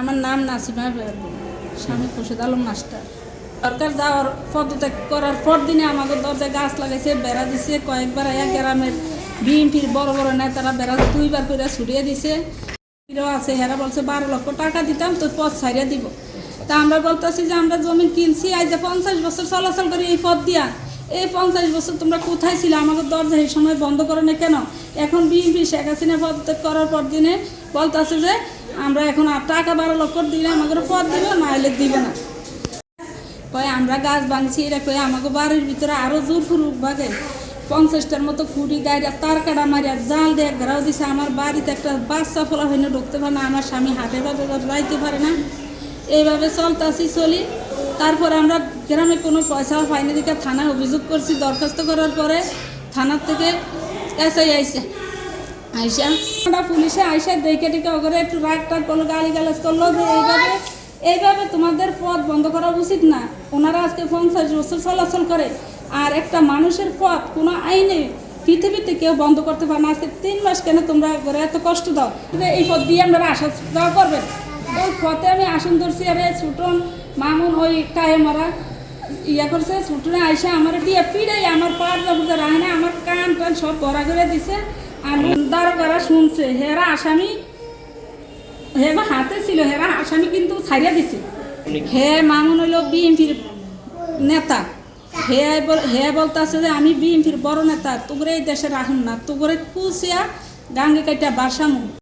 আমার নাম নাসিমা স্বামী খুরশেদ আলম মাস্টার। সরকার যাওয়ার পদত্যাগ করার পর দিনে আমাদের দরজায় গাছ লাগাইছে, বেড়া দিছে, কয়েকবার এক গ্রামের বিএনপির বড় বড় বেড়া দুইবার করে ছুটিয়ে দিছে। আছে বলছে, বারো লক্ষ টাকা দিতাম পথ ছাড়িয়ে দিব। তা আমরা বলতেছি যে আমরা জমি কিনছি, আজ যে পঞ্চাশ বছর চলাচল করি, এই পথ দিয়া। এই পঞ্চাশ বছর তোমরা কোথায় ছিল? আমাদের দরজা এই সময় বন্ধ করো না কেন? এখন বিএনপি শেখ হাসিনা পদত্যাগ করার পর দিনে বলতেছে যে আমরা এখন আর টাকা বারো লক্ষ দিলে আমাদের পথ দিব না হলে দিব না। কয়, আমরা গাছ ভাঙছি, এটা কয়ে, আমাকে বাড়ির ভিতরে আরও জোর ফুরুক ভাগে পঞ্চাশটার মতো খুঁড়ি গাড়ি তার কাটা মারিয়া জাল দিয়ে ঘেরাও দিছে। আমার বাড়িতে একটা বাচ্চা ফোলা হইলে ঢুকতে পারে না, আমার স্বামী হাটে ভাবে যাইতে পারে না। এইভাবে চলতাছি, চলি। তারপর আমরা গ্রামে কোনো পয়সাও পাইনি দিকে থানায় অভিযোগ করছি। দরখাস্ত করার পরে থানার থেকে এসআই আইসে আইসা আমরা পুলিশে আইসা দেখে টেকে ওখানে একটু রাগ টাগ করল গালি গালাজ করল যে এইভাবে এইভাবে তোমাদের পথ বন্ধ করা উচিত না। ওনারা আজকে বছর চলাচল করে। আর একটা মানুষের পথ, কোনো আইনে পৃথিবীতে কেউ বন্ধ করতে পারে না। আজকে তিন মাস কেন তোমরা করে এত কষ্ট দাও? এই পথ দিয়ে আপনারা আসা যাওয়া করবেন। ওই পথে আমি আসন ধরছি, আরে ছুটন মামুন ওই কায়ে মারা ইয়া করছে, ছুটনে আইসা আমার দিয়ে পিড়াই আমার পার যাব রায় না, আমার কান টান সব ভরা করে দিছে। আর দারোগারা শুনছে। হেরা আসামি, হেবা হাতে ছিল, হেরা আসামি কিন্তু ছাড়িয়া দিছে। হে মামুন হইল বিএনপির নেতা। হে হে বলতাছে যে আমি বিএনপির বড় নেতা, তোগরে এই দেশে রাখুন না, তোগরে কুচিয়া গাঙ্গে কাইটা বাসামু।